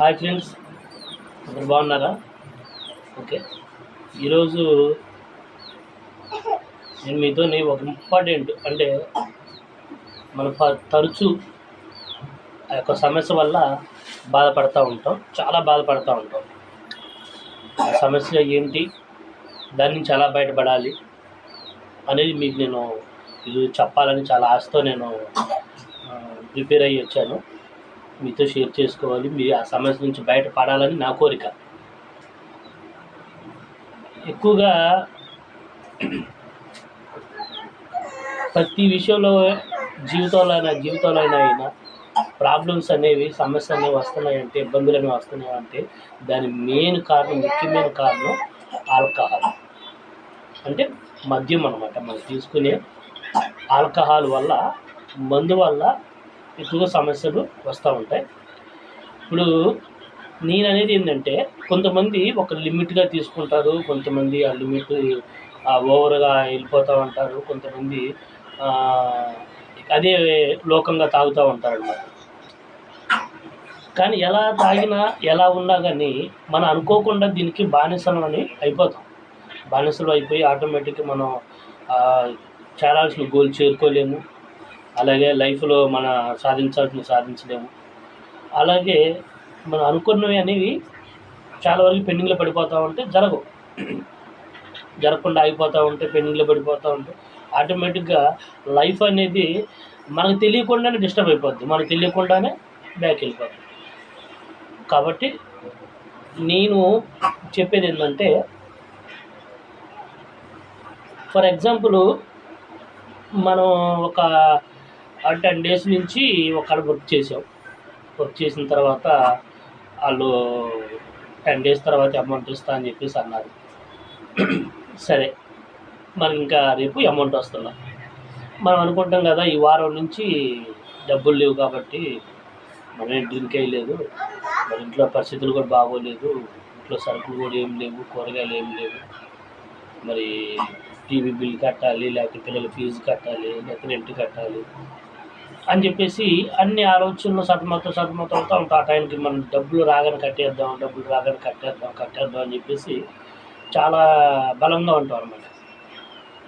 Hi friends అందరు బాగున్నారా? Okay ఈరోజు నేను మీతో ఒక ఇంపార్టెంట్ అంటే మన తరచు తరచూ ఆ యొక్క సమస్య వల్ల బాధపడుతూ ఉంటాం. చాలా బాధపడుతూ ఉంటాం. ఆ సమస్య ఏంటి? దాని నుంచి ఎలా బయటపడాలి? అనేది మీకు నేను ఇది చెప్పాలని చాలా ఆశతో నేను ప్రిపేర్ అయ్యి వచ్చాను. మీతో షేర్ చేసుకోవాలి. మీరు ఆ సమస్య నుంచి బయటపడాలని నా కోరిక. ఎక్కువగా ప్రతి విషయంలో జీవితంలో అయినా జీవితంలో అయినా అయినా ప్రాబ్లమ్స్ అనేవి సమస్యలు అనేవి వస్తున్నాయంటే ఇబ్బందులు అనేవి వస్తున్నాయంటే దాని మెయిన్ కారణం ముఖ్యమైన కారణం ఆల్కహాల్ అంటే మద్యం అనమాట మనం తీసుకునే ఆల్కహాల్ వల్ల మందు వల్ల ఎక్కువగా సమస్యలు వస్తూ ఉంటాయి. ఇప్పుడు నేను అనేది ఏంటంటే కొంతమంది ఒక లిమిట్గా తీసుకుంటారు కొంతమంది ఆ లిమిట్ ఓవర్గా వెళ్ళిపోతూ ఉంటారు కొంతమంది అదే లోకంగా తాగుతూ ఉంటారు అన్నమాట కానీ ఎలా తాగినా ఎలా ఉన్నా కానీ మనం అనుకోకుండా దీనికి బానిసలు అని అయిపోతాం. బానిసలు అయిపోయి ఆటోమేటిక్గా మనం చేరాల్సిన గోల్ చేరుకోలేము. అలాగే లైఫ్లో మన సాధించాల్సిన సాధించలేము. అలాగే మనం అనుకున్నవి అనేవి చాలా వరకు పెండింగ్లో పడిపోతూ ఉంటే జరగవు. జరగకుండా ఆగిపోతూ ఉంటే పెండింగ్లో పడిపోతూ ఉంటే ఆటోమేటిక్గా లైఫ్ అనేది మనకు తెలియకుండానే డిస్టర్బ్ అయిపోద్ది. మనకు తెలియకుండానే బ్యాక్ వెళ్ళిపోద్ది. కాబట్టి నేను చెప్పేది ఏంటంటే ఫర్ ఎగ్జాంపుల్ మనం ఒక టెన్ డేస్ నుంచి ఒకళ్ళు వర్క్ చేసాం వర్క్ చేసిన తర్వాత వాళ్ళు టెన్ డేస్ తర్వాత అమౌంట్ ఇస్తా అని చెప్పేసి అన్నారు. సరే మనం ఇంకా రేపు అమౌంట్ వస్తున్నాం. మనం అనుకుంటాం కదా ఈ వారం నుంచి డబ్బులు లేవు కాబట్టి మనం డ్రింక్ అయ్యలేదు మరి ఇంట్లో పరిస్థితులు కూడా బాగోలేదు. ఇంట్లో సరుకులు కూడా ఏం లేవు కూరగాయలు ఏం లేవు. మరి టీవీ బిల్ కట్టాలి లేకపోతే పిల్లల ఫీజు కట్టాలి లేకపోతే రెంట్ కట్టాలి. అని చెప్పేసి అన్ని ఆలోచనలు సతమతం సతమతం అవుతా ఉంటాం. ఆ టైంకి మనం డబ్బులు రాగానే కట్టేద్దాం డబ్బులు రాగానే కట్టేద్దాం కట్టేద్దాం అని చెప్పేసి చాలా బలంగా ఉంటాం అనమాట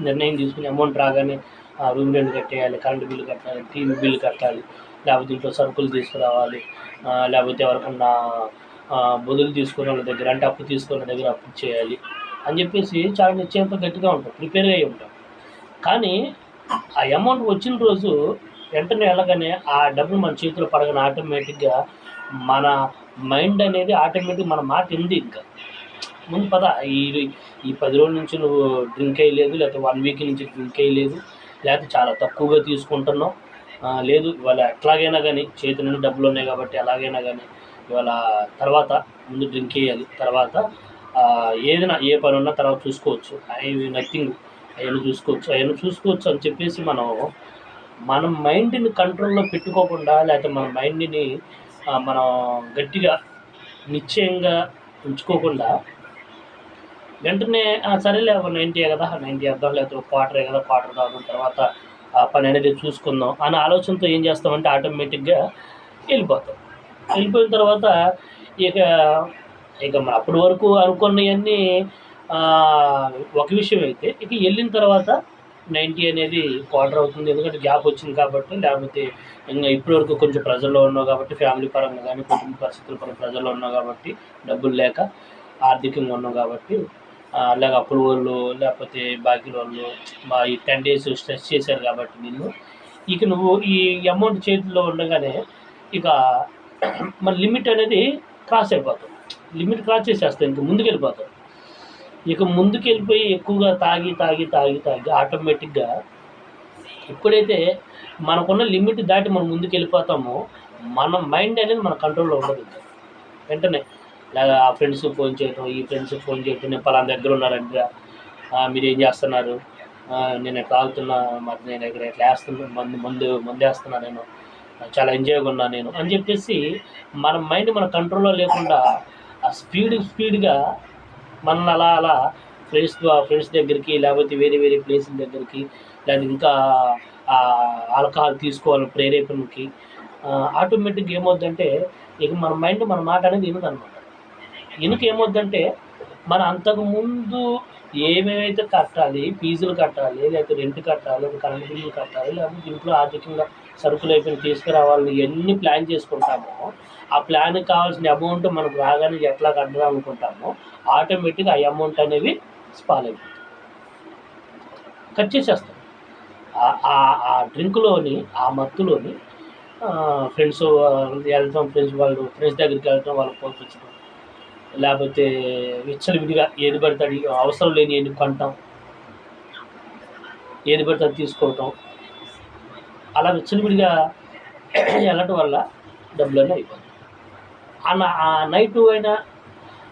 నిర్ణయం తీసుకుని అమౌంట్ రాగానే రూమ్ రెంట్ కట్టేయాలి కరెంటు బిల్లు కట్టాలి టీవీ బిల్లు కట్టాలి లేకపోతే ఇంట్లో సరుకులు తీసుకురావాలి లేకపోతే ఎవరికన్నా బదులు తీసుకునే వాళ్ళ దగ్గర అంటే అప్పు తీసుకున్న దగ్గర అప్పు చేయాలి అని చెప్పేసి చాలా నిశ్చయంతో గట్టిగా ఉంటాం ప్రిపేర్ అయ్యి ఉంటాం. కానీ ఆ అమౌంట్ వచ్చిన రోజు వెంటనే వెళ్ళగానే ఆ డబ్బులు మన చేతిలో పడగానే ఆటోమేటిక్గా మన మైండ్ అనేది ఆటోమేటిక్ మన మాట ఉంది ఇంకా. ముందు పద ఈ ఈ పది రోజుల నుంచి నువ్వు డ్రింక్ అయ్యలేదు లేకపోతే వన్ వీక్ నుంచి డ్రింక్ అయ్యలేదు లేకపోతే చాలా తక్కువగా తీసుకుంటున్నావు. లేదు ఇవాళ ఎట్లాగైనా కానీ చేతి నుండి డబ్బులు ఉన్నాయి కాబట్టి ఎలాగైనా కానీ ఇవాళ తర్వాత ముందు డ్రింక్ వేయాలి. తర్వాత ఏదైనా ఏ పని ఉన్నా తర్వాత చూసుకోవచ్చు. ఐ నథింగ్ అవన్నీ చూసుకోవచ్చు. అవన్నీ చూసుకోవచ్చు అని చెప్పేసి మనం మన మైండ్ని కంట్రోల్లో పెట్టుకోకుండా లేకపోతే మన మైండ్ని మనం గట్టిగా నిశ్చయంగా ఉంచుకోకుండా వెంటనే సరేలే ఒక నైంటీ కదా నైంటీ వేద్దాం లేకపోతే క్వార్టరే కదా క్వార్టర్ కాదు తర్వాత ఆ పని అనేది చూసుకుందాం అనే ఆలోచనతో ఏం చేస్తామంటే ఆటోమేటిక్గా వెళ్ళిపోతాం. వెళ్ళిపోయిన తర్వాత ఇక ఇక మన అప్పటి వరకు అనుకున్నవన్నీ ఒక విషయం అయితే ఇక వెళ్ళిన తర్వాత నైంటీ అనేది క్వార్టర్ అవుతుంది. ఎందుకంటే గ్యాప్ వచ్చింది కాబట్టి లేకపోతే ఇంకా ఇప్పటి వరకు కొంచెం ప్రజల్లో ఉన్నావు కాబట్టి ఫ్యామిలీ పరంగా కానీ కుటుంబ పరిస్థితుల పరంగా ప్రజల్లో ఉన్నావు కాబట్టి డబ్బులు లేక ఆర్థికంగా ఉన్నావు కాబట్టి ఆ, లేక అప్పుల వాళ్ళు లేకపోతే బాకీ వాళ్ళు మా ఈ టెన్ డేస్ స్ట్రెస్ చేశారు కాబట్టి నిన్ను. ఇక నువ్వు ఈ అమౌంట్ చేతిలో ఉండగానే ఇక మన లిమిట్ అనేది క్రాస్ అయిపోతావు. లిమిట్ క్రాస్ చేసేస్తావు. ఇంక ముందుకు వెళ్ళిపోతావు ఇక ముందుకెళ్ళిపోయి ఎక్కువగా తాగి తాగి తాగి తాగి ఆటోమేటిక్గా ఎప్పుడైతే మనకున్న లిమిట్ దాటి మనం ముందుకు వెళ్ళిపోతామో మన మైండ్ అనేది మన కంట్రోల్లో ఉండదు. వెంటనే లేదా ఆ ఫ్రెండ్స్ ఫోన్ చేయటం ఈ ఫ్రెండ్స్ ఫోన్ చేయటం నేను పలానా దగ్గర ఉన్నారంటే "ఆ, మీరు ఏం చేస్తున్నారు నేను ఎట్లా ఆగుతున్నా మరి నేను ఇక్కడ ఎట్లా వేస్తున్నా మందు మందు మందు వేస్తున్నా నేను చాలా ఎంజాయ్గా ఉన్నా నేను అని చెప్పేసి మన మైండ్ మన కంట్రోల్లో లేకుండా ఆ స్పీడ్ స్పీడ్గా మనల్ని అలా అలా ఫ్రెండ్స్ ఫ్రెండ్స్ దగ్గరికి లేకపోతే వేరే వేరే ప్లేసుల దగ్గరికి లేదా ఇంకా ఆల్కహాల్ తీసుకోవాలి ప్రేరేపణకి ఆటోమేటిక్గా ఏమవుద్దంటే ఇక మన మైండ్ మన మాట అనేది వినదు ఎందుకు ఏమవుద్దంటే మన అంతకు ముందు ఏమేమైతే కట్టాలి ఫీజులు కట్టాలి లేకపోతే రెంట్ కట్టాలి లేకపోతే కరెంట్ బిల్లులు కట్టాలి లేకపోతే ఇంట్లో ఆర్థికంగా సరుకులు అయిపోయిన తీసుకురావాలని ఎన్ని ప్లాన్ చేసుకుంటామో ఆ ప్లాన్కి కావాల్సిన అమౌంట్ మనకు రాగానే ఎట్లా కట్టాలనుకుంటామో ఆటోమేటిక్గా ఆ అమౌంట్ అనేవి స్పాల్ అయిపోతుంది కట్ చేసేస్తాం. ఆ- ఆ- డ్రింక్లోని ఆ మత్తులోని ఫ్రెండ్స్ వెళ్తాం ఫ్రెండ్స్ వాళ్ళు ఫ్రెండ్స్ దగ్గరికి వెళ్తాం వాళ్ళకి పంపించడం లేకపోతే విచ్చలవిడిగా ఏది పడితే అవసరం లేని ఎన్ని కొనటం ఏది పడితే అది తీసుకోవటం. అలా విచ్చలవిడిగా వెళ్ళటం వల్ల డబ్బులన్నీ అయిపోతాయి ఆ ఆ నైట్ అయినా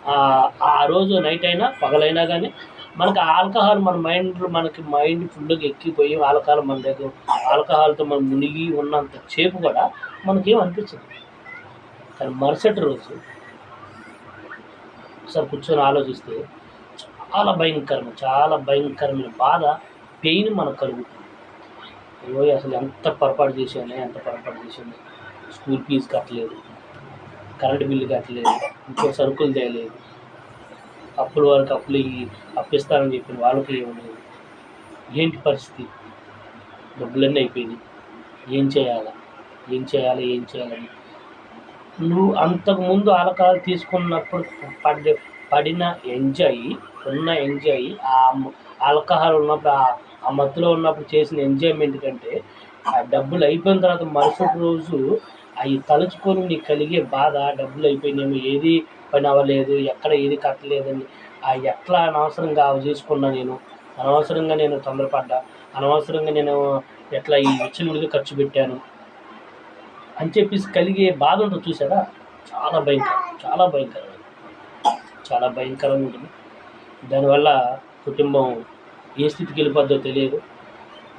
ఆ- రోజు నైట్ అయినా పగలైనా కానీ మనకి ఆల్కహాల్ మన మైండ్ మనకి మైండ్ ఫుల్గా ఎక్కిపోయి ఆల్కహాల్ మన దగ్గర ఆల్కహాల్తో మనం మునిగి ఉన్నంత సేపు కూడా మనకేం అనిపించదు. కానీ మరుసటి రోజు ఒకసారి కూర్చొని ఆలోచిస్తే చాలా భయంకరమైన చాలా భయంకరమైన బాధ పెయిన్ మనకు కలుగుతుంది. అయ్యో అసలు ఎంత పొరపాటు చేశాను ఎంత పొరపాటు చేశాను స్కూల్ ఫీజు కట్టలేదు. కరెంట్ బిల్లు కట్టలేదు ఇంకో సరుకులు తేలేదు. అప్పుల వాళ్ళకి అప్పులు అప్పిస్తానని చెప్పిన వాళ్ళకి ఇవ్వలేదు ఏంటి పరిస్థితి? డబ్బులన్నీ అయిపోయినాయి. ఏం చేయాలా? ఏం చేయాలి? ఏం చేయాలని. నువ్వు అంతకుముందు ఆలకాలు తీసుకున్నప్పుడు పడి పడిన ఎంజాయ్ ఉన్న ఎంజాయ్ ఆ మ- ఆల్కహాల్ ఉన్నప్పుడు ఆ- ఆ మత్తులో ఉన్నప్పుడు చేసిన ఎంజాయ్మెంట్ కంటే ఆ డబ్బులు అయిపోయిన తర్వాత మరుసటి రోజు అవి తలుచుకొని నీకు కలిగే బాధ డబ్బులు అయిపోయినాయేమో ఏది పని అవ్వలేదు ఎక్కడ ఏది కట్టలేదని. ఆ ఎట్లా అనవసరంగా అవి చేసుకున్నా నేను? అనవసరంగా నేను తొందరపడ్డా? అనవసరంగా నేను ఎట్లా ఈ విచ్చలుడిగా ఖర్చు పెట్టాను? అని చెప్పేసి కలిగే బాధ ఉంటుంది చూసారా చాలా భయంకరం చాలా భయంకరం. చాలా భయంకరంగా ఉంటుంది. దానివల్ల కుటుంబం ఏ స్థితికి వెళ్ళిపోద్దో తెలియదు.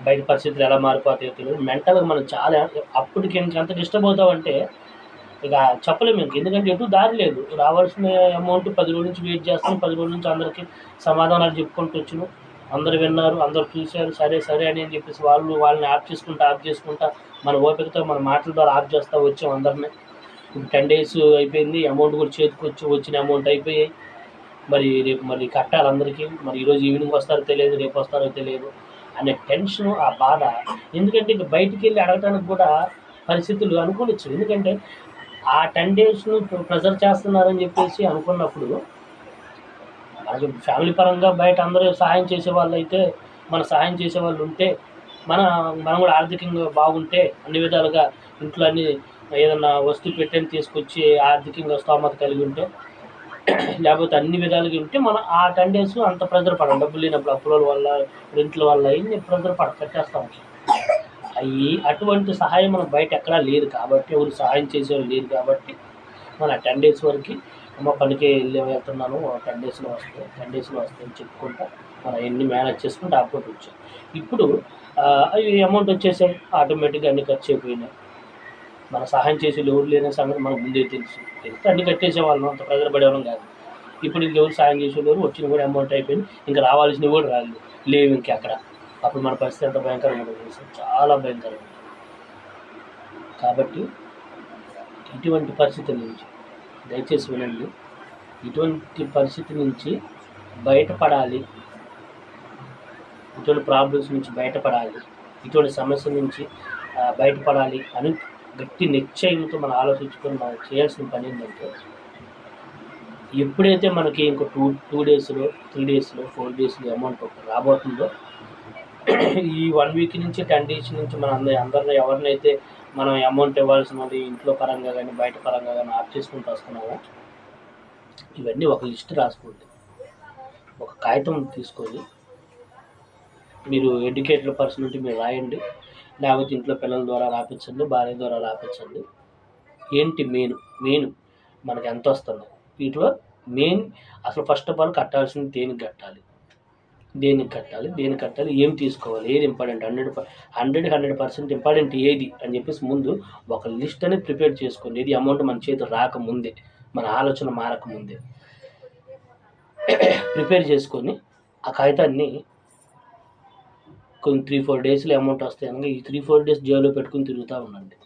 బయట పరిస్థితులు ఎలా మారిపోతాయో తెలియదు మెంటల్గా మనం చాలా అప్పటికి ఎంత డిస్టర్బ్ అవుతామంటే ఇక చెప్పలేము ఇంక. ఎందుకంటే ఎటు దారి లేదు. రావాల్సిన అమౌంట్ పది రోజుల నుంచి వెయిట్ చేస్తాం. పది రోజుల నుంచి అందరికీ సమాధానాలు చెప్పుకుంటూ వచ్చినాం. అందరు విన్నారు అందరు చూశారు. సరే సరే అని అని చెప్పేసి వాళ్ళు వాళ్ళని ఆఫ్ చేసుకుంటా ఆఫ్ చేసుకుంటా మన ఓపికతో మన మాటల ద్వారా ఆఫ్ చేస్తూ వచ్చాం అందరినీ. ఇప్పుడు టెన్ డేస్ అయిపోయింది. అమౌంట్ కూడా చేతికి వచ్చి వచ్చిన అమౌంట్ అయిపోయాయి. మరి రేపు మరి కట్టాలి అందరికీ. మరి ఈరోజు ఈవినింగ్ వస్తారో తెలియదు రేపు వస్తారో తెలియదు. అనే టెన్షన్ ఆ బాధ. ఎందుకంటే ఇక బయటికి వెళ్ళి అడగటానికి కూడా పరిస్థితులు అనుకోవచ్చు ఎందుకంటే ఆ టెన్ డేస్ను ప్రెజర్ చేస్తున్నారని చెప్పేసి అనుకున్నప్పుడు మనకి ఫ్యామిలీ పరంగా బయట అందరూ సహాయం చేసే వాళ్ళు అయితే మన సహాయం చేసే వాళ్ళు ఉంటే మన మనం కూడా ఆర్థికంగా బాగుంటే అన్ని విధాలుగా ఇంట్లో అన్ని ఏదన్నా వస్తువు పెట్టని తీసుకొచ్చి ఆర్థికంగా స్తోమత కలిగి ఉంటే లేకపోతే అన్ని విధాలుగా ఉంటే మనం ఆ టెన్ డేస్ అంత ప్రెజర్ పడం డబ్బులు లేనప్పుడు అప్పుల వల్ల రెంట్ల వల్ల ఇన్ని ప్రెజర్ పడ కట్టేస్తాం అవి అటువంటి సహాయం మనం బయట ఎక్కడా లేదు కాబట్టి ఎవరు సహాయం చేసేవాళ్ళు లేదు కాబట్టి మన టెన్ డేస్ వరకు అమ్మ పనికి వెళ్ళి వెళ్తున్నాను టెన్ డేస్లో వస్తాయి టెన్ డేస్లో వస్తాయని చెప్పుకుంటా మనం ఎన్ని మేనేజ్ చేసుకుంటే అప్పుడు వచ్చాయి ఇప్పుడు అవి అమౌంట్ వచ్చేసాయి. ఆటోమేటిక్గా అన్ని ఖర్చు అయిపోయినాయి. మన సహాయం చేసే ఎవరు లేని సంగతి మనకు ముందే తెలుసు. తెలిస్తే అన్ని కట్టేసే వాళ్ళం అంత ప్రజలు పడేవాళ్ళం కాదు. ఇప్పుడు ఇంకెవరు సాయం చేసేవారు వచ్చిన కూడా అమౌంట్ అయిపోయింది. ఇంకా రావాల్సినవి కూడా రాలేదు. లేవు ఇంకెక్కడ అప్పుడు మన పరిస్థితి ఎంత భయంకరంగా తెలుసు? చాలా భయంకరంగా కాబట్టి ఇటువంటి పరిస్థితి నుంచి దయచేసి వినండి. ఇటువంటి పరిస్థితి నుంచి బయటపడాలి. ఇటువంటి ప్రాబ్లమ్స్ నుంచి బయటపడాలి. ఇటువంటి సమస్య నుంచి బయటపడాలి అని గట్టి నిశ్చయంతో మనం ఆలోచించుకొని మనం చేయాల్సిన పని ఏంటంటే ఎప్పుడైతే మనకి ఇంకో టూ టూ డేస్లో త్రీ డేస్లో ఫోర్ డేస్లో అమౌంట్ రాబోతుందో ఈ వన్ వీక్ నుంచి టెన్ డేస్ నుంచి మన అందరి అందరిని ఎవరినైతే మనం అమౌంట్ ఇవ్వాల్సిన మరి ఇంట్లో పరంగా కానీ బయట పరంగా కానీ ఆఫ్ చేసుకుంటూ వస్తున్నామో ఇవన్నీ ఒక లిస్ట్ రాసుకోండి. ఒక కాగితం తీసుకొని మీరు ఎడ్యుకేటెడ్ పర్సన్ ఉంటే మీరు రాయండి. లేకపోతే ఇంట్లో పిల్లల ద్వారా రాపించండి భార్య ద్వారా రాపించండి. ఏంటి మెయిన్ మెయిన్ మనకి ఎంత వస్తుంది? వీటిలో మెయిన్ అసలు ఫస్ట్ ఆఫ్ ఆల్ కట్టాల్సింది దేనికి కట్టాలి? దేనికి కట్టాలి? దేనికి కట్టాలి? ఏం తీసుకోవాలి? ఏది important hundred hundred hundred percent important ఏది? అని చెప్పేసి ముందు ఒక లిస్ట్ అనేది ప్రిపేర్ చేసుకోండి. ఇది అమౌంట్ మన చేతి రాకముందే మన ఆలోచన మారకముందే. ప్రిపేర్ చేసుకొని ఆ కాగితాన్ని కొన్ని త్రీ ఫోర్ డేస్లో అమౌంట్ వస్తాయి అనగా ఈ త్రీ ఫోర్ డేస్ జేబులో పెట్టుకుని తిరుగుతూ ఉండండి.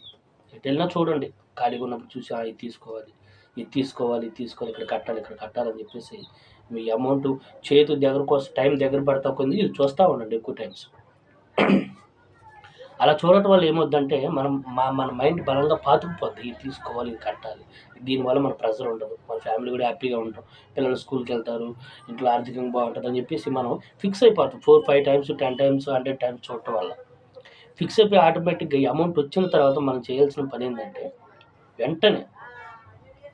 ఎటు వెళ్ళినా చూడండి. ఖాళీగా ఉన్నప్పుడు చూసి ఇది తీసుకోవాలి. ఇది తీసుకోవాలి ఇది తీసుకోవాలి. ఇక్కడ కట్టాలి ఇక్కడ కట్టాలని చెప్పేసి మీ అమౌంట్ చేతి దగ్గర కోసం టైం దగ్గర పడతా కొంది చూస్తూ ఉండండి ఎక్కువ టైమ్స్ అలా చూడటం వల్ల ఏమవుద్దంటే మనం మా మన మైండ్ బలంగా పాతుకుపోద్ది. ఇది తీసుకోవాలి ఇది కట్టాలి. దీనివల్ల మన ప్రెషర్ ఉండదు. మన ఫ్యామిలీ కూడా హ్యాపీగా ఉంటాం. పిల్లలు స్కూల్కి వెళ్తారు ఇంట్లో ఆర్థికంగా బాగుంటుంది అని చెప్పేసి మనం ఫిక్స్ అయిపోతాం. Four five times ten times hundred times చూడటం వల్ల. ఫిక్స్ అయిపోయి ఆటోమేటిక్గా ఈ అమౌంట్ వచ్చిన తర్వాత మనం చేయాల్సిన పని ఏంటంటే వెంటనే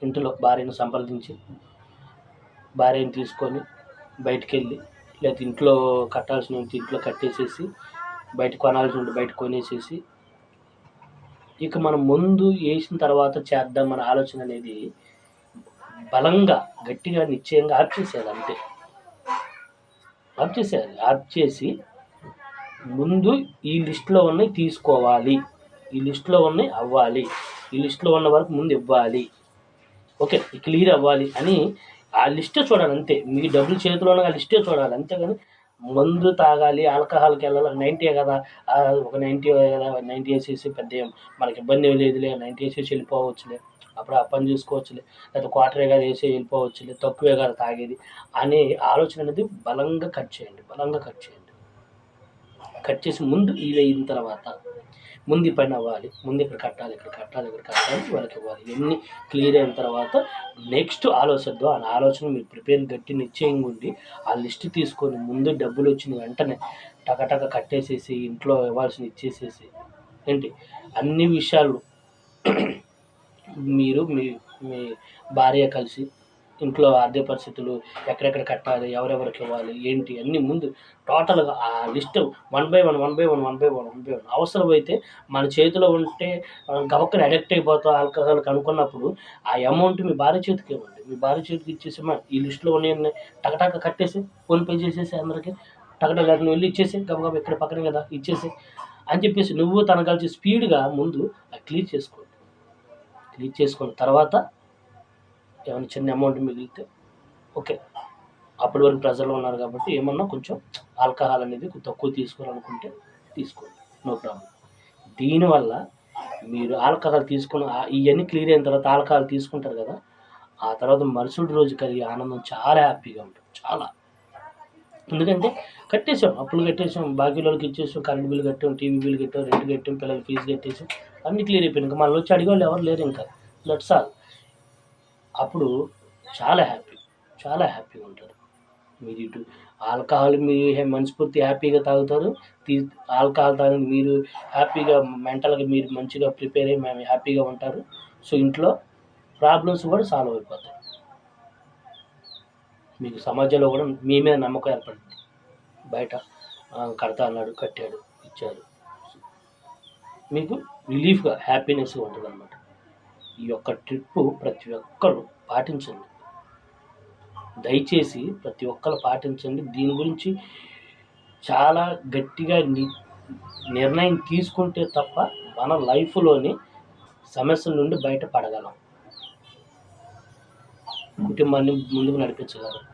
ఇంటిలో భార్యను సంప్రదించి భార్యను తీసుకొని బయటికి వెళ్ళి లేకపోతే ఇంట్లో కట్టాల్సిన ఇంట్లో కట్టేసేసి బయట కొనాల్సి ఉంటే బయట కొనేసేసి ఇక మనం ముందు వేసిన తర్వాత చేద్దాం మన ఆలోచన అనేది బలంగా గట్టిగా నిశ్చయంగా ఆప్ చేసేది అంతే. ఆప్ చేసేయాలి ఆప్ చేసి ముందు ఈ లిస్ట్లో ఉన్నవి తీసుకోవాలి. ఈ లిస్ట్లో ఉన్నవి అవ్వాలి. ఈ లిస్ట్లో ఉన్న వరకు ముందు ఇవ్వాలి. ఓకే క్లియర్ అవ్వాలి అని ఆ లిస్టే చూడాలి అంతే. మీ డబ్బులు చేతిలో ఉన్న ఆ లిస్టే చూడాలి. అంతేగాని మందు తాగాలి ఆల్కహాల్కి వెళ్ళాలి. నైంటీ కదా. ఒక నైంటీ కదా. నైంటీ వేసేసి పెద్ద మనకి ఇబ్బంది లేదులే. నైంటీ వేసేసి వెళ్ళిపోవచ్చులే. అప్పుడు ఆ పని చూసుకోవచ్చులే. లేకపోతే క్వార్టరే కదా వేసి వెళ్ళిపోవచ్చులే. తక్కువే కదా తాగేది అనే ఆలోచన అనేది బలంగా కట్ చేయండి. బలంగా కట్ చేయండి. కట్ చేసి ముందు ఇది అయిన తర్వాత ముందు పైన అవ్వాలి. ముందు ఇక్కడ కట్టాలి ఇక్కడ కట్టాలి ఇక్కడ కట్టాలి వాళ్ళకి ఇవ్వాలి. ఇవన్నీ క్లియర్ అయిన తర్వాత నెక్స్ట్ ఆలోచిద్దాం ఆ ఆలోచన మీరు ప్రిపేర్ గట్టి నిశ్చయంగా ఉండి ఆ లిస్ట్ తీసుకొని ముందు డబ్బులు వచ్చిన వెంటనే టకటక కట్టేసేసి ఇంట్లో ఇవ్వాల్సిన ఇచ్చేసేసి ఏంటి? అన్ని విషయాలు మీరు మీ మీ భార్య కలిసి ఇంట్లో ఆర్థిక పరిస్థితులు ఎక్కడెక్కడ కట్టాలి ఎవరెవరికి ఇవ్వాలి ఏంటి అన్నీ ముందు టోటల్గా ఆ list one by one one by one one by one one by one అవసరమైతే మన చేతిలో ఉంటే మనం గబక్కన అడిక్ట్ అయిపోతాం ఆల్కహాల్ కనుక్కున్నప్పుడు ఆ అమౌంట్ మీ భార్య చేతికి ఇవ్వండి. మీ భార్య చేతికి ఇచ్చేసి మా ఈ లిస్టులో ఉన్నాయి టకటక కట్టేసి ఫోన్పే చేసేసి అందరికి. టకటక నువ్వు వెళ్ళి ఇచ్చేసి గబగబ ఇక్కడ పక్కనే కదా ఇచ్చేసి. అని చెప్పేసి నువ్వు తన కలిసి స్పీడ్గా ముందు క్లియర్ చేసుకోండి క్లియర్ చేసుకున్న తర్వాత ఏమైనా చిన్న అమౌంట్ మిగిలితే ఓకే అప్పటి వరకు ప్రజలు ఉన్నారు కాబట్టి ఏమన్నా కొంచెం ఆల్కహాల్ అనేది తక్కువ తీసుకోవాలనుకుంటే తీసుకోండి. నో ప్రాబ్లం దీనివల్ల మీరు ఆల్కహాల్ తీసుకున్న ఇవన్నీ క్లియర్ అయిన తర్వాత ఆల్కహాల్ తీసుకుంటారు కదా ఆ తర్వాత మరుసటి రోజు కలిగే ఆనందం చాలా హ్యాపీగా ఉంటుంది. చాలా. ఎందుకంటే కట్టేసాం అప్పులు కట్టేసాం బాకీ వాళ్ళకి ఇచ్చేసాం కరెంట్ బిల్ కట్టాం టీవీ బిల్ కట్టాం రెంట్ కట్టాం పిల్లలకి ఫీజు కట్టేసాం అన్నీ క్లియర్ అయిపోయినాయి. ఇంకా మనలో వచ్చి అడిగేవాళ్ళు ఎవరు లేరు ఇంకా. లెట్స్ ఆల్ అప్పుడు చాలా హ్యాపీ చాలా హ్యాపీగా ఉంటారు. మీరు ఇటు ఆల్కహాల్ మీరు మనస్ఫూర్తి హ్యాపీగా తాగుతారు. తీ ఆల్కహాల్ తాగి మీరు హ్యాపీగా మెంటల్గా మీరు మంచిగా ప్రిపేర్ అయ్యి మేము హ్యాపీగా ఉంటారు. సో ఇంట్లో ప్రాబ్లమ్స్ కూడా సాల్వ్ అయిపోతాయి. మీకు సమాజంలో కూడా మీ మీద నమ్మకం ఏర్పడింది. బయట కడతా అన్నాడు కట్టాడు ఇచ్చాడు. మీకు రిలీఫ్గా హ్యాపీనెస్గా ఉంటుంది అనమాట ఈ యొక్క ట్రిప్పు ప్రతి ఒక్కరు పాటించండి. దయచేసి ప్రతి ఒక్కరు పాటించండి. దీని గురించి చాలా గట్టిగా ని- నిర్ణయం తీసుకుంటే తప్ప మన లైఫ్లోని సమస్యల నుండి బయటపడగలం. కుటుంబాన్ని ముందుకు నడిపించగలం.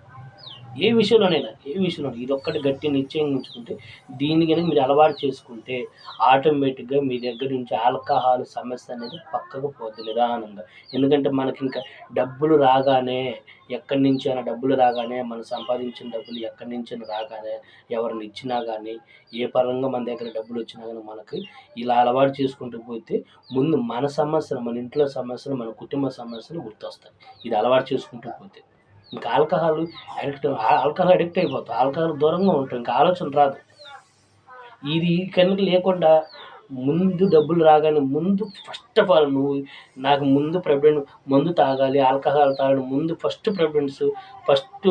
ఏ విషయంలోనైనా ఏ విషయంలో ఇది ఒక్కటి గట్టి నిశ్చయం ఉంచుకుంటే దీన్ని కనుక మీరు అలవాటు చేసుకుంటే ఆటోమేటిక్గా మీ దగ్గర నుంచి ఆల్కహాల్ సమస్య అనేది పక్కకు పోద్ది నిదానంగా. ఎందుకంటే మనకి ఇంకా డబ్బులు రాగానే ఎక్కడి నుంచి అయినా డబ్బులు రాగానే మనం సంపాదించిన డబ్బులు ఎక్కడి నుంచి అయినా రాగానే ఎవరిని ఇచ్చినా కానీ ఏ పరంగా మన దగ్గర డబ్బులు వచ్చినా కానీ మనకి ఇలా అలవాటు చేసుకుంటూ పోతే ముందు మన సమస్యలు మన ఇంట్లో సమస్యలు మన కుటుంబ సమస్యలు గుర్తొస్తాయి. ఇది అలవాటు చేసుకుంటూ పోతే. ఇంకా ఆల్కహాల్ అడిక్ట్ ఆల్కహాల్ అడిక్ట్ అయిపోతాం. ఆల్కహాల్ దూరంగా ఉంటాం ఇంకా ఆలోచన రాదు. ఇది కనుక లేకుండా ముందు డబ్బులు రాగానే ముందు ఫస్ట్ ఆఫ్ ఆల్ నువ్వు నాకు ముందు ప్రిఫరెన్స్ మందు తాగాలి ఆల్కహాల్ తాగడం ముందు ఫస్ట్ ప్రిఫరెన్స్ ఫస్ట్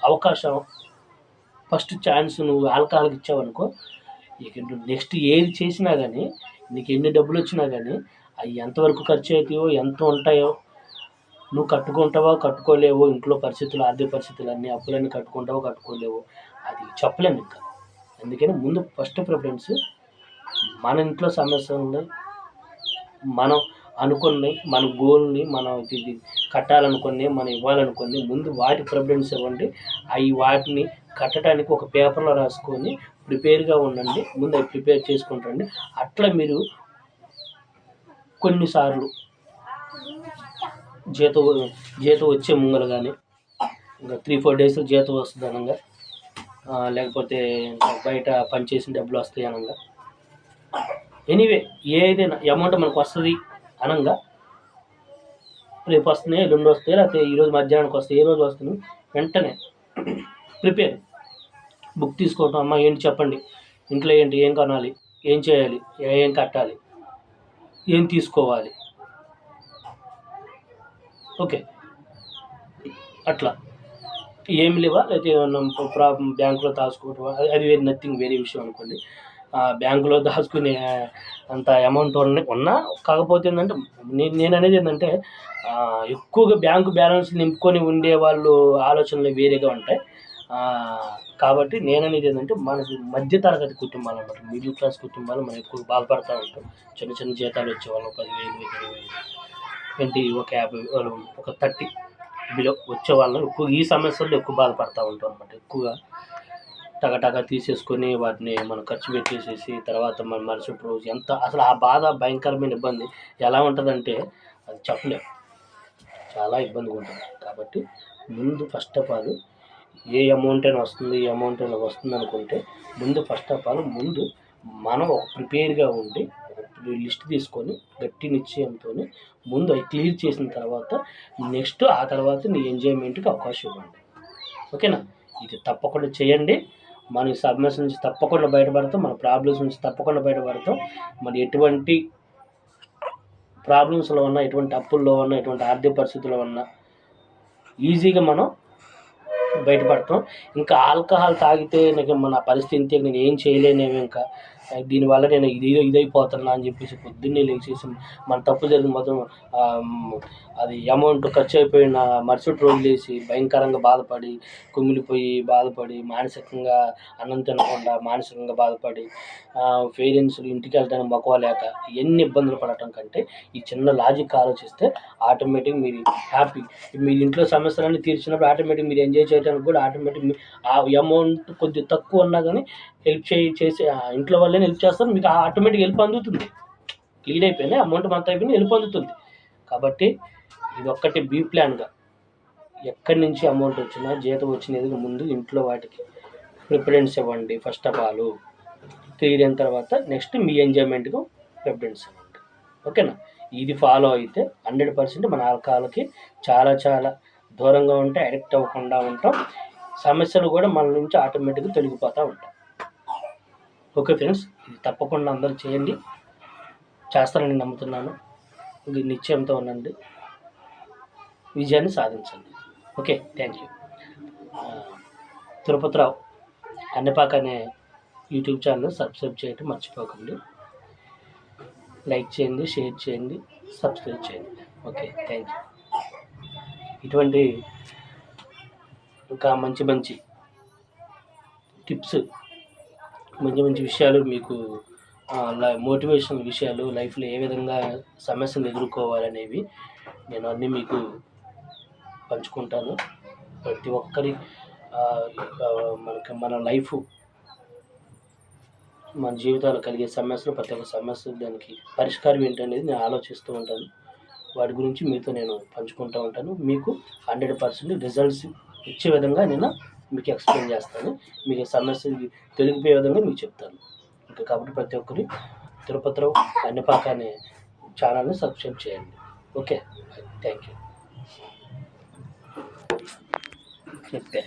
అవకాశం ఫస్ట్ ఛాన్స్ నువ్వు ఆల్కహాల్కి ఇచ్చావనుకో ఇక నువ్వు నెక్స్ట్ ఏది చేసినా కానీ నీకు ఎన్ని డబ్బులు వచ్చినా కానీ అవి ఎంతవరకు ఖర్చు అవుతాయో ఎంత ఉంటాయో నువ్వు కట్టుకుంటావా కట్టుకోలేవో ఇంట్లో పరిస్థితులు ఆర్థిక పరిస్థితులు అన్నీ అప్పులన్నీ కట్టుకుంటావో కట్టుకోలేవో అది చెప్పలేము ఇంకా. అందుకని ముందు ఫస్ట్ ప్రిఫరెన్స్ మన ఇంట్లో సమస్యలు ఉన్నాయి మనం అనుకున్నవి మన గోల్ని మనం ఇది కట్టాలనుకుని మనం ఇవ్వాలనుకుని ముందు వాటి ప్రిఫరెన్స్ ఇవ్వండి. అవి వాటిని కట్టడానికి ఒక పేపర్లో రాసుకొని ప్రిపేర్గా ఉండండి. ముందు అవి ప్రిపేర్ చేసుకుంటండి అట్లా మీరు కొన్నిసార్లు జీతం జీతం వచ్చే ముంగలు కానీ ఇంకా త్రీ ఫోర్ డేస్ జీతం వస్తుంది అనగా. లేకపోతే బయట పనిచేసిన డబ్బులు వస్తాయి అనగా. ఎనీవే ఏదైనా అమౌంట్ మనకు వస్తుంది అనగా రేపు వస్తున్నాయి ఎల్లుండి వస్తాయి లేకపోతే ఈరోజు మధ్యాహ్నానికి వస్తాయి ఏ రోజు వస్తుంది వెంటనే ప్రిపేర్. బుక్ తీసుకోవటం అమ్మ ఏంటి చెప్పండి ఇంట్లో ఏంటి ఏం కొనాలి ఏం చేయాలి ఏం కట్టాలి ఏం తీసుకోవాలి ఓకే. అట్లా. ఏం లేవా? లేకపోతే ఏమన్నా ప్రాబ్లం బ్యాంకులో దాచుకోవటం అది వేరే నథింగ్ వేరే విషయం అనుకోండి. బ్యాంకులో దాచుకునే అంత అమౌంట్ ఉన్నా కాకపోతే ఏంటంటే నేను నేను అనేది ఏంటంటే ఎక్కువగా బ్యాంకు బ్యాలెన్స్ నింపుకొని ఉండే వాళ్ళు ఆలోచనలు వేరేగా ఉంటాయి. కాబట్టి నేను అనేది ఏంటంటే మనకి మధ్యతరగతి కుటుంబాలు అన్నమాట మిడిల్ క్లాస్ కుటుంబాలు మనం ఎక్కువ బాధపడతా ఉంటాం. చిన్న చిన్న జీతాలు వచ్చేవాళ్ళం పదివేలు ఇరవై వేలు. ట్వంటీ ఒక యాభై ఒక థర్టీ బిలో వచ్చే వాళ్ళు. ఎక్కువ ఈ సమస్యల్లో ఎక్కువ బాధపడుతూ ఉంటాం అనమాట ఎక్కువగా టగటగా తీసేసుకొని వాటిని మనం ఖర్చు పెట్టేసేసి తర్వాత మన మరుసటి రోజు ఎంత అసలు ఆ బాధ భయంకరమైన ఇబ్బంది ఎలా ఉంటుందంటే అది చెప్పలేము చాలా ఇబ్బందిగా ఉంటుంది. కాబట్టి ముందు ఫస్ట్ ఆఫ్ ఆల్ ఏ అమౌంట్ అయినా వస్తుంది ఏ అమౌంట్ అయినా వస్తుంది అనుకుంటే ముందు ఫస్ట్ ఆఫ్ ఆల్ ముందు మనం ప్రిపేర్గా ఉండి లిస్ట్ తీసుకొని గట్టి నిశ్చయంతో ముందు అవి క్లియర్ చేసిన తర్వాత నెక్స్ట్ ఆ తర్వాత నీ ఎంజాయ్మెంట్కి అవకాశం ఇవ్వండి. ఓకేనా? ఇది తప్పకుండా చేయండి. మన సబ్మెస్ నుంచి తప్పకుండా బయటపడతాం మన ప్రాబ్లమ్స్ నుంచి తప్పకుండా బయటపడతాం. మరి ఎటువంటి ప్రాబ్లమ్స్లో ఉన్నా ఎటువంటి అప్పుల్లో ఉన్నా ఎటువంటి ఆర్థిక పరిస్థితుల్లో ఉన్నా ఈజీగా మనం బయటపడతాం. ఇంకా ఆల్కహాల్ తాగితే నాకు మన పరిస్థితి నేను ఏం చేయలేనేమో ఇంకా దీనివల్ల నేను ఇది ఇదైపోతున్నా అని చెప్పేసి పొద్దున్నే లేచేసి మన తప్పు జరిగిన మొత్తం అది అమౌంట్ ఖర్చు అయిపోయిన మరుసటి రోజు లేచి భయంకరంగా బాధపడి కుమిలిపోయి బాధపడి మానసికంగా అన్నం తినకుండా మానసికంగా బాధపడి పేరెంట్స్ ఇంటికి వెళ్ళడానికి మక్కువలేక ఎన్ని ఇబ్బందులు పడటం కంటే ఈ చిన్న లాజిక్ ఆలోచిస్తే ఆటోమేటిక్ మీరు హ్యాపీ. మీరు ఇంట్లో సమస్యలన్నీ తీర్చినప్పుడు ఆటోమేటిక్ మీరు ఎంజాయ్ చేయడానికి కూడా ఆటోమేటిక్ ఆ అమౌంట్ కొద్దిగా తక్కువ ఉన్నా కానీ హెల్ప్ చేయి చేసి ఆ ఇంట్లో వాళ్ళని హెల్ప్ చేస్తారు. మీకు ఆటోమేటిక్ హెల్ప్ అందుతుంది. క్లీన్ అయిపోయినాయి అమౌంట్ మంత్ అయిపోయింది హెల్ప్ అందుతుంది. కాబట్టి ఇది ఒక్కటి బీ ప్లాన్గా ఎక్కడి నుంచి అమౌంట్ వచ్చినా జీతం వచ్చినది ముందు ఇంట్లో వాటికి ప్రిఫరెన్స్ ఇవ్వండి ఫస్ట్ ఆఫ్ ఆల్. క్లియర్ అయిన తర్వాత నెక్స్ట్ మీ ఎంజాయ్మెంట్కు ప్రిఫరెన్స్ ఇవ్వండి. ఓకేనా? ఇది ఫాలో అయితే హండ్రెడ్ పర్సెంట్ మన ఆల్కహాల్కి చాలా చాలా దూరంగా ఉంటే అడిక్ట్ అవ్వకుండా ఉంటాం. సమస్యలు కూడా మన నుంచి ఆటోమేటిక్గా తొలగిపోతూ ఉంటాయి ఓకే ఫ్రెండ్స్ ఇది తప్పకుండా అందరూ చేయండి. చేస్తారని నమ్ముతున్నాను. ఇది నిశ్చయంతో ఉండండి. విజయాన్ని సాధించండి. Okay thank you. Tirupatirao Annapaka అనే యూట్యూబ్ ఛానల్ సబ్స్క్రైబ్ చేయడం మర్చిపోకండి. లైక్ చేయండి షేర్ చేయండి సబ్స్క్రైబ్ చేయండి. Okay thank you. ఇటువంటి ఇంకా మంచి మంచి టిప్స్ మంచి మంచి విషయాలు మీకు మోటివేషన్ విషయాలు లైఫ్లో ఏ విధంగా సమస్యలు ఎదుర్కోవాలనేవి నేను అన్నీ మీకు పంచుకుంటాను. ప్రతి ఒక్కరి మనకి మన లైఫ్ మన జీవితాలు కలిగే సమస్యలు ప్రతి ఒక్క సమస్య దానికి పరిష్కారం ఏంటనేది నేను ఆలోచిస్తూ ఉంటాను. వాటి గురించి మీతో నేను పంచుకుంటూ ఉంటాను. మీకు హండ్రెడ్ పర్సెంట్ రిజల్ట్స్ ఇచ్చే విధంగా నేను మీకు ఎక్స్ప్లెయిన్ చేస్తాను. మీకు సమస్య తెలిగిపోయే విధంగా మీకు చెప్తాను. ఇంకా కాబట్టి ప్రతి ఒక్కరు తిరుపతిరావు అన్నపాక అనే ఛానల్ని సబ్స్క్రైబ్ చేయండి. Okay thank you okay